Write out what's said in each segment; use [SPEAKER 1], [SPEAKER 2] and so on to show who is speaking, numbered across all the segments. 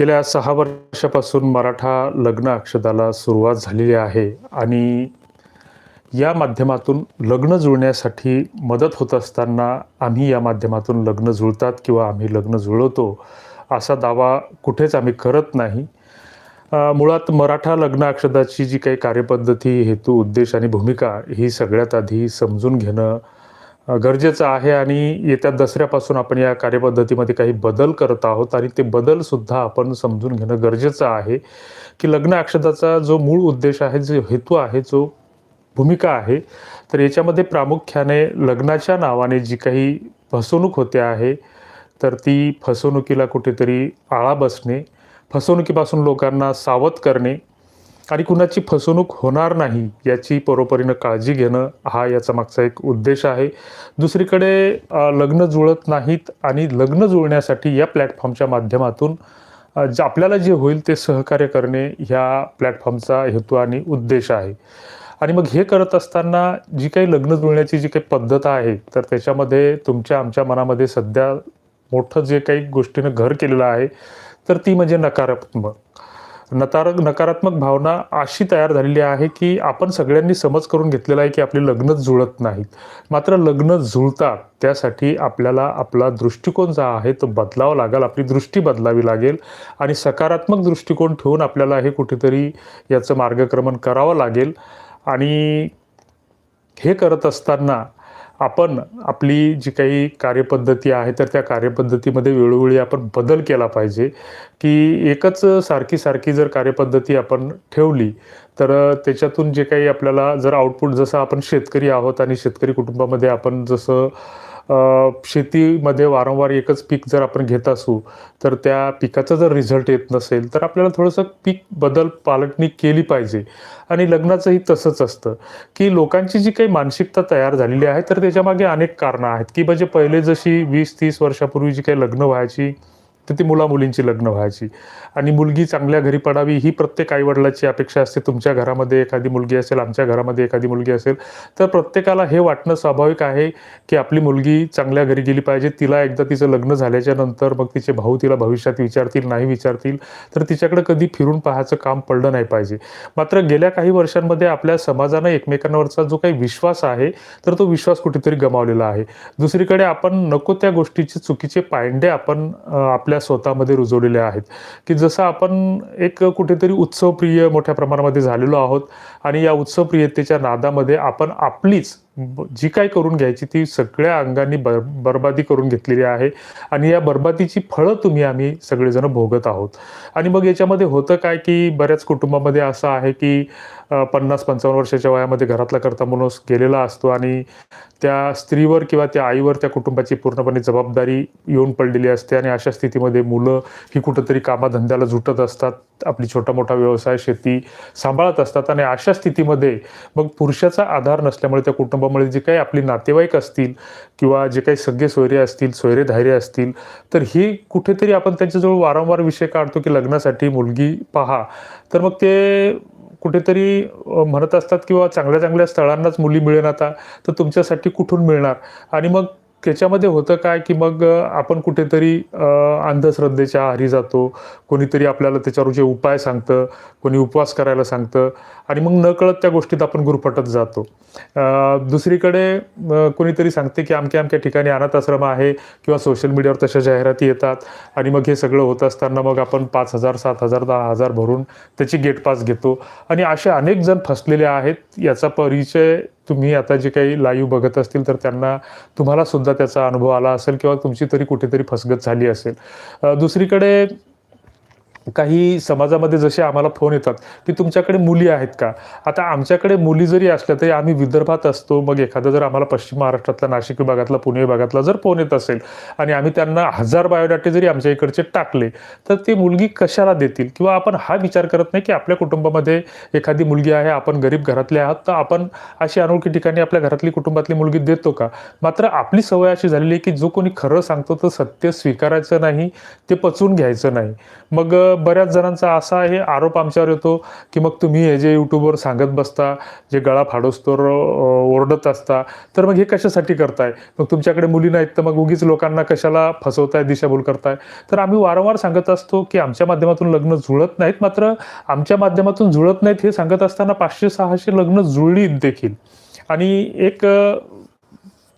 [SPEAKER 1] गेल्या सहा वर्षापासून मराठा लग्न अक्षदाला सुरुवात झालेली आहे आणि या माध्यमातून लग्न जुळण्यासाठी मदत होत असताना आम्ही या माध्यमातून लग्न जुळतात किंवा आम्ही लग्न जुळवतो असा दावा कुठेच आम्ही करत नाही. मुळात मराठा लग्न अक्षदाची जी काही कार्यपद्धती हेतू उद्देश आणि भूमिका ही सगळ्यात आधी समजून घेणं गरजेचं आहे आणि येत्या दसऱ्यापासून आपण या कार्यपद्धतीमध्ये काही बदल करत आहोत आणि ते बदलसुद्धा आपण समजून घेणं गरजेचं आहे की लग्न अक्षताचा जो मूळ उद्देश आहे जो हेतू आहे जो भूमिका आहे तर याच्यामध्ये प्रामुख्याने लग्नाच्या नावाने जी काही फसवणूक होते आहे तर ती फसवणुकीला कुठेतरी आळा बसणे फसवणुकीपासून लोकांना सावध करणे आणि कुणाची फसवणूक होणार नाही याची परोपरीनं काळजी घेणं हा याचा मागचा एक उद्देश आहे. दुसरीकडे लग्न जुळत नाहीत आणि लग्न जुळण्यासाठी या प्लॅटफॉर्मच्या माध्यमातून जे आपल्याला जे होईल ते सहकार्य करणे ह्या प्लॅटफॉर्मचा हेतू आणि उद्देश आहे. आणि मग हे करत असताना जी काही लग्न जुळण्याची जी काही पद्धत आहे तर त्याच्यामध्ये तुमच्या आमच्या मनामध्ये सध्या मोठं जे काही गोष्टीनं घर केलेलं आहे तर ती म्हणजे नकारात्मक. नकार नकारात्मक भावना अशी तयार झालेली आहे की आपण सगळ्यांनी समज करून घेतलेला आहे की आपले लग्नच जुळत नाहीत. मात्र लग्न जुळतात त्यासाठी आपल्याला आपला दृष्टिकोन जो आहे तो बदलावा लागेल आपली दृष्टी बदलावी लागेल आणि सकारात्मक दृष्टिकोन ठेवून आपल्याला हे कुठेतरी याचं मार्गक्रमण करावं लागेल. आणि हे करत असताना आपण आपली जी काही कार्यपद्धती आहे तर त्या कार्यपद्धतीमध्ये वेळोवेळी आपण बदल केला पाहिजे. की एकच सारखी सारखी जर कार्यपद्धती आपण ठेवली तर त्याच्यातून जे काही आपल्याला जर आउटपुट जसं आपण शेतकरी आहोत आणि शेतकरी कुटुंबामध्ये आपण जसं शेतीमध्ये वारंवार एकच पीक जर आपण घेत असू तर त्या पिकाचा जर रिझल्ट येत नसेल तर आपल्याला थोडंसं पीक बदल पालटणी केली पाहिजे. आणि लग्नाचंही तसंच असतं की लोकांची जी काही मानसिकता तयार झालेली आहे तर त्याच्यामागे अनेक कारणं आहेत. की म्हणजे पहिले जशी वीस तीस वर्षापूर्वी जी काही लग्न व्हायची तर ती मुलामुलींची लग्न व्हायची. आणि मुलगी चांगल्या घरी पडावी ही प्रत्येक आईवडिलाची अपेक्षा असते. तुमच्या घरामध्ये एखादी मुलगी असेल आमच्या घरामध्ये एखादी मुलगी असेल तर प्रत्येकाला हे वाटणं स्वाभाविक आहे की आपली मुलगी चांगल्या घरी गेली पाहिजे. तिला एकदा तिचं लग्न झाल्याच्यानंतर मग तिचे भाऊ तिला भविष्यात विचारतील नाही विचारतील तर तिच्याकडे कधी फिरून पाहायचं काम पडलं नाही पाहिजे. मात्र गेल्या काही वर्षांमध्ये आपल्या समाजानं एकमेकांवरचा जो काही विश्वास आहे तर तो विश्वास कुठेतरी गमावलेला आहे. दुसरीकडे आपण नको त्या गोष्टीचे चुकीचे पायंडे आपण आपल्या आपल्या स्वतःमध्ये रुजवलेल्या आहेत. की जसं आपण एक कुठेतरी उत्सवप्रिय मोठ्या प्रमाणामध्ये झालेलो आहोत आणि या उत्सवप्रियतेच्या नादामध्ये आपण आपलीच जी काय करून घ्यायची ती सगळ्या अंगांनी बर बरबादी करून घेतलेली आहे. आणि या बरबादीची फळं तुम्ही आम्ही सगळेजण भोगत आहोत. आणि मग याच्यामध्ये होतं काय की बऱ्याच कुटुंबामध्ये असं आहे की पन्नास पंचावन्न वर्षाच्या वयामध्ये घरातला करता माणूस गेलेला असतो आणि त्या स्त्रीवर किंवा त्या आईवर त्या कुटुंबाची पूर्णपणे जबाबदारी येऊन पडलेली असते आणि अशा स्थितीमध्ये मुलं ही कुठंतरी कामाधंद्याला झुटत असतात आपली छोटा मोठा व्यवसाय शेती सांभाळत असतात. आणि अशा स्थितीमध्ये मग पुरुषाचा आधार नसल्यामुळे त्या कुटुंबामुळे जे काही आपले नातेवाईक असतील किंवा जे काही सगळे सोयरे असतील सोयरे धायरे असतील तर ही कुठेतरी आपण त्यांच्याजवळ वारंवार विषय काढतो की लग्नासाठी मुलगी पहा. तर मग ते कुठेतरी म्हणत असतात किंवा चांगल्या चांगल्या स्थळांनाच मुली मिळेन आता तर तुमच्यासाठी कुठून मिळणार? आणि मग त्याच्यामध्ये होतं काय की मग आपण कुठेतरी अंधश्रद्धेच्या आहारी जातो. कोणीतरी आपल्याला त्याच्यावर जे उपाय सांगतं कोणी उपवास करायला सांगतं आणि मग नकळत त्या गोष्टीत आपण गुरफटत जातो. दुसरीकडे कोणीतरी सांगते की अमक्या अमक्या ठिकाणी अनाथ आश्रम आहे किंवा सोशल मीडियावर तशा जाहिराती येतात आणि मग हे सगळं होत असताना मग आपण पाच हजार सात हजार दहा हजार भरून त्याची गेट पास घेतो. आणि असे अनेक जण फसलेले आहेत याचा परिचय तुम्ही आता जे काही लाईव्ह बघत असतील तर त्यांना तुम्हाला सुद्धा त्याचा अनुभव आला असेल किंवा तुमची तरी कुठेतरी फसगत झाली असेल. दुसरीकडे काही समाजामध्ये जसे आम्हाला फोन येतात की तुमच्याकडे मुली आहेत का? आता आमच्याकडे मुली जरी असल्या तरी आम्ही विदर्भात असतो मग एखादा जर आम्हाला पश्चिम महाराष्ट्रातला नाशिक विभागातला पुणे विभागातला जर फोन येत असेल आणि आम्ही त्यांना हजार बायोडाटे जरी आमच्या इकडचे टाकले तर ती मुलगी कशाला देतील? किंवा आपण हा विचार करत नाही की आपल्या कुटुंबामध्ये एखादी मुलगी आहे आपण गरीब घरातले आहात तर आपण अशी अनोळखी ठिकाणी आपल्या घरातली कुटुंबातली मुलगी देतो का? मात्र आपली सवय अशी झालेली आहे की जो कोणी खरं सांगतो तर सत्य स्वीकारायचं नाही ते पचवून घ्यायचं नाही. मग बऱ्याच जणांचा असा हे आरोप आमच्यावर येतो की मग तुम्ही हे जे यूट्यूबवर सांगत बसता जे गळा फाडोस्तोर ओरडत असता तर मग हे कशासाठी करताय? मग तुमच्याकडे मुली नाहीत तर मग उगीच लोकांना कशाला फसवताय दिशाभूल करताय? तर आम्ही वारंवार सांगत असतो की आमच्या माध्यमातून लग्न जुळत नाहीत मात्र आमच्या माध्यमातून जुळत नाहीत हे सांगत असताना पाचशे सहाशे लग्न जुळली देखील. आणि एक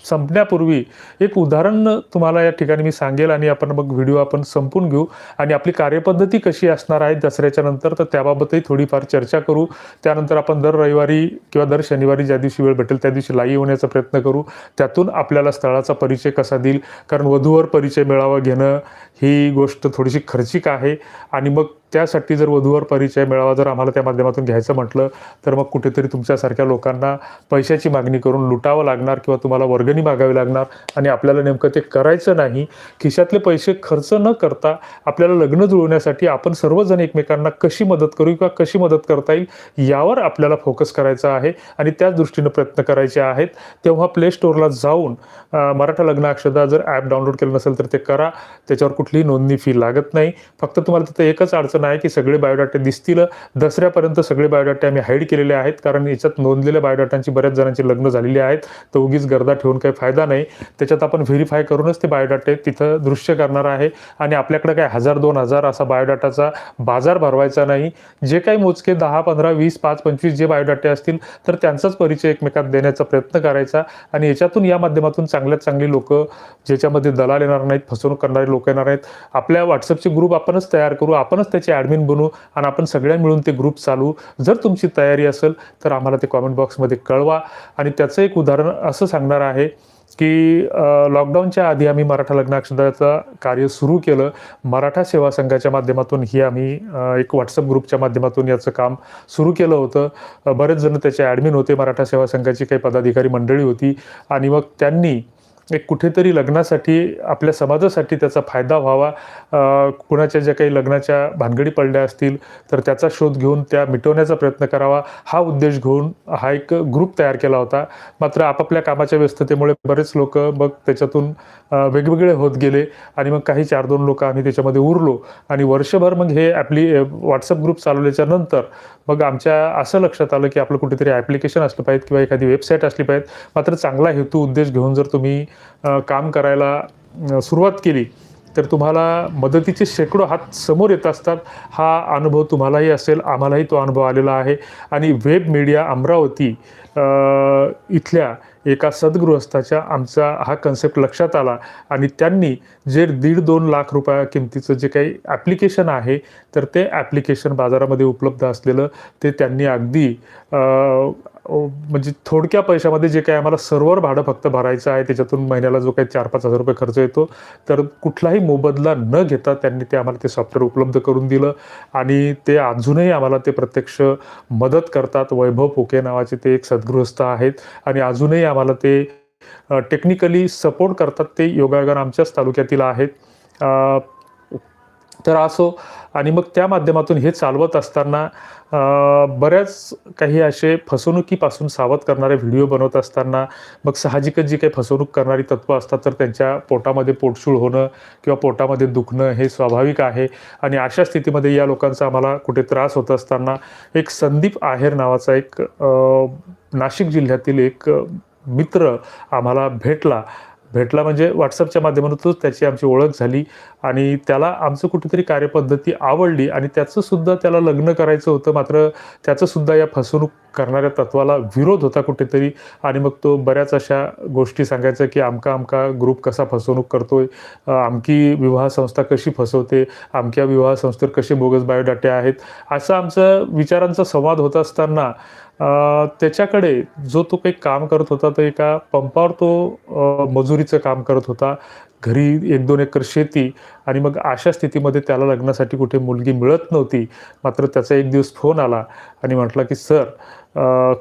[SPEAKER 1] संपण्यापूर्वी एक उदाहरण तुम्हाला या ठिकाणी मी सांगेल आणि आपण मग व्हिडिओ आपण संपून घेऊ. आणि आपली कार्यपद्धती कशी असणार आहे दसऱ्याच्या नंतर तर त्याबाबतही थोडीफार चर्चा करू. त्यानंतर आपण दर रविवारी किंवा दर शनिवारी ज्या दिवशी वेळ भेटेल त्या दिवशी लाईव्ह होण्याचा प्रयत्न करू. त्यातून आपल्याला स्थळाचा परिचय कसा देईल? कारण वधूवर परिचय मेळावा घेणं ही गोष्ट थोडीशी खर्चिक आहे. आणि मग त्यासाठी जर वधूवर परिचय मिळावा जर आम्हाला त्या माध्यमातून घ्यायचं म्हटलं तर मग कुठेतरी तुमच्यासारख्या लोकांना पैशाची मागणी करून लुटावं लागणार किंवा तुम्हाला वर्गणी मागावी लागणार. आणि आपल्याला नेमकं ते करायचं नाही. खिशातले पैसे खर्च न करता आपल्याला लग्न जुळवण्यासाठी आपण सर्वजण एकमेकांना कशी मदत करू किंवा कशी मदत करता येईल यावर आपल्याला फोकस करायचा आहे. आणि त्याच दृष्टीनं प्रयत्न करायचे आहेत. तेव्हा प्ले स्टोअरला जाऊन मराठा लग्न अक्षदा जर ॲप डाउनलोड केलं नसेल तर ते करा. त्याच्यावर कुठलीही नोंदणी फी लागत नाही. फक्त तुम्हाला तिथं एकच अडचण आहे की सगळे बायोडाटे दिसतील. दसऱ्यापर्यंत सगळे बायोडाटे आम्ही हाईड केलेले आहेत. कारण याच्यात नोंदलेल्या बायोडाटांची बऱ्याच जणांची लग्न झालेली आहेत. तर उगीच गर्दा ठेवून काही फायदा नाही. त्याच्यात आपण व्हेरीफाय करूनच ते बायोडाटे तिथं दृश्य करणार आहे. आणि आपल्याकडे काय हजार दोन हजार असा बायोडाटाचा बाजार भरवायचा नाही. जे काही मोजके दहा पंधरा वीस पाच पंचवीस जे बायोडाटे असतील तर त्यांचाच परिचय एकमेकात देण्याचा प्रयत्न करायचा. आणि याच्यातून या माध्यमातून चांगल्यात चांगली लोक ज्याच्यामध्ये दलाल येणार नाहीत फसवणूक करणारे लोक येणार आहेत आपल्या व्हॉट्सअपचे ग्रुप आपणच तयार करू. आपणच त्याचे ॲडमिन बनू आणि आपण सगळ्या मिळून ते ग्रुप चालू जर तुमची तयारी असेल तर आम्हाला ते कॉमेंट बॉक्समध्ये कळवा. आणि त्याचं एक उदाहरण असं सांगणार आहे की लॉकडाऊनच्या आधी आम्ही मराठा लग्नाक्षदाचं कार्य सुरू केलं. मराठा सेवा संघाच्या माध्यमातून ही आम्ही एक व्हॉट्सअप ग्रुपच्या माध्यमातून याचं काम सुरू केलं होतं. बरेच जण त्याचे ॲडमिन होते. मराठा सेवा संघाची काही पदाधिकारी मंडळी होती. आणि मग त्यांनी एक कुठेतरी लग्नासाठी आपल्या समाजासाठी त्याचा फायदा व्हावा. कुणाच्या ज्या काही लग्नाच्या भानगडी पडल्या असतील तर त्याचा शोध घेऊन त्या मिटवण्याचा प्रयत्न करावा. हा उद्देश घेऊन हा एक ग्रुप तयार केला होता. मात्र आपापल्या कामाच्या व्यस्ततेमुळे बरेच लोक मग त्याच्यातून वेगवेगळे होत गेले आणि मग काही चार दोन लोक आम्ही त्याच्यामध्ये उरलो. आणि वर्षभर मग हे ॲप्ली व्हॉट्सअप ग्रुप चालवल्याच्या नंतर मग आमच्या असं लक्षात आलं की आपलं कुठेतरी ॲप्लिकेशन असलं पाहिजे किंवा एखादी वेबसाईट असली पाहिजे. मात्र चांगला हेतू उद्देश घेऊन जर तुम्ही काम करायला सुरुवात केली तर तुम्हाला मदतीचे शेकडो हात समोर येत असतात. हा अनुभव तुम्हालाही असेल आम्हालाही तो अनुभव आलेला आहे. आणि वेब मीडिया अमरावती इथल्या एका सद्गृहस्थाच्या आमचा हा कन्सेप्ट लक्षात आला. आणि त्यांनी जे दीड दोन लाख रुपया किमतीचं जे काही ॲप्लिकेशन आहे तर ते ॲप्लिकेशन बाजारामध्ये उपलब्ध असलेलं ते त्यांनी अगदी म्हणजे थोडक्या पैशामध्ये जे काही आम्हाला सर्व्हर भाडं फक्त भरायचं आहे त्याच्यातून महिन्याला जो काही चार पाच हजार रुपये खर्च येतो तर कुठलाही मोबदला न घेता त्यांनी ते आम्हाला ते सॉफ्टवेअर उपलब्ध करून दिलं आणि ते अजूनही आम्हाला ते प्रत्यक्ष मदत करतात. वैभव पोके नावाचे ते एक सद्गृहस्थ आहेत आणि अजूनही आम्हाला ते टेक्निकली सपोर्ट करतात. ते योगायोगानं आमच्याच तालुक्यातील आहेत. तर असो. आणि मग त्या माध्यमातून हे चालवत असताना बऱ्याच काही असे फसवणुकीपासून सावध करणारे व्हिडिओ बनवत असताना मग साहजिकच जी काही फसवणूक करणारी तत्त्व असतात तर त्यांच्या पोटामध्ये पोटशूळ होणं किंवा पोटामध्ये दुखणं हे स्वाभाविक आहे. आणि अशा स्थितीमध्ये या लोकांचा आम्हाला कुठे त्रास होत असताना एक संदीप आहेर नावाचा एक नाशिक जिल्ह्यातील एक मित्र आम्हाला भेटला. भेटला म्हणजे व्हॉट्सअपच्या माध्यमातूनच त्याची आमची ओळख झाली आणि त्याला आमचं कुठेतरी कार्यपद्धती आवडली आणि त्याचंसुद्धा त्याला लग्न करायचं होतं. मात्र त्याचंसुद्धा या फसवणूक करणाऱ्या तत्वाला विरोध होता कुठेतरी आणि मग तो बऱ्याच अशा गोष्टी सांगायचा की आमका आमका ग्रुप कसा फसवणूक करतोय आहे आमकी विवाह संस्था कशी फसवते आमक्या विवाह संस्थेवर कसे बोगस बायोडाटे आहेत असा आमचा विचारांचा संवाद होत असताना त्याच्याकडे जो तो काही काम करत होता तर एका पंपावर तो मजुरीचं काम करत होता. घरी एक दोन एकर शेती आणि मग अशा स्थितीमध्ये त्याला लग्नासाठी कुठे मुलगी मिळत नव्हती. मात्र त्याचा एक दिवस फोन आला आणि म्हटला की सर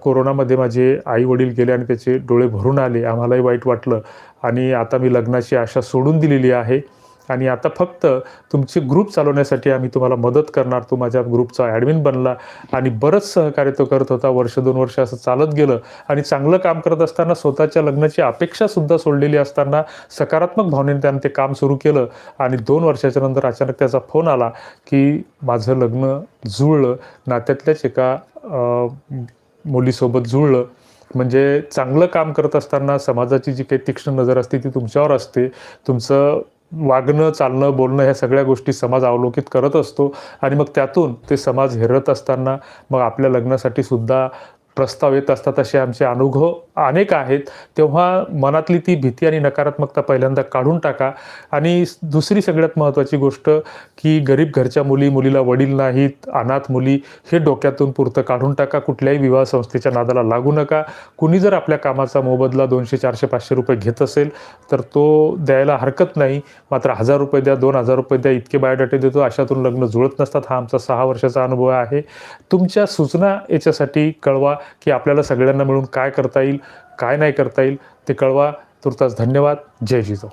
[SPEAKER 1] कोरोनामध्ये माझे आई वडील गेले आणि त्याचे डोळे भरून आले. आम्हालाही वाईट वाटलं आणि आता मी लग्नाची आशा सोडून दिलेली आहे. आणि आता फक्त तुमची ग्रुप चालवण्यासाठी आम्ही तुम्हाला मदत करणार. तो माझ्या ग्रुपचा ॲडमिन बनला आणि बरंच सहकार्य तो करत होता. वर्ष दोन वर्ष असं चालत गेलं आणि चांगलं काम करत असताना स्वतःच्या लग्नाची अपेक्षासुद्धा सोडलेली असताना सकारात्मक भावनेने त्यानं ते काम सुरू केलं आणि दोन वर्षाच्या नंतर अचानक त्याचा फोन आला की माझं लग्न जुळलं. नात्यातल्याच एका मुलीसोबत जुळलं. म्हणजे चांगलं काम करत असताना समाजाची जी काही तीक्ष्ण नजर असते ती तुमच्यावर असते. तुमचं वागणं चालणं बोलणं ह्या सगळ्या गोष्टी समाज अवलोकित करत असतो. आणि मग त्यातून ते समाज हेरत असताना मग आपल्या लग्नासाठी सुद्धा प्रस्ताव येत असतात असे आमचे अनुभव अनेक आहेत. तेव्हा मनातली ती भीती आणि नकारात्मकता पहिल्यांदा काढून टाका. आणि दुसरी सगळ्यात महत्त्वाची गोष्ट की गरीब घरच्या मुली मुलीला वडील नाहीत अनाथ मुली हे डोक्यातून पुरतं काढून टाका. कुठल्याही विवाह संस्थेच्या नादाला लागू नका. कुणी जर आपल्या कामाचा मोबदला दोनशे चारशे पाचशे रुपये घेत असेल तर तो द्यायला हरकत नाही. मात्र हजार रुपये द्या दोन हजार रुपये द्या इतके बायोडाटे देतो अशातून लग्न जुळत नसतात. हा आमचा सहा वर्षाचा अनुभव आहे. तुमच्या सूचना याच्यासाठी कळवा. की आपल्याला सगळ्यांना मिळून काय करता येईल काय नाही करता येईल ते कळवा. तुर्तास धन्यवाद. जय जिजाऊ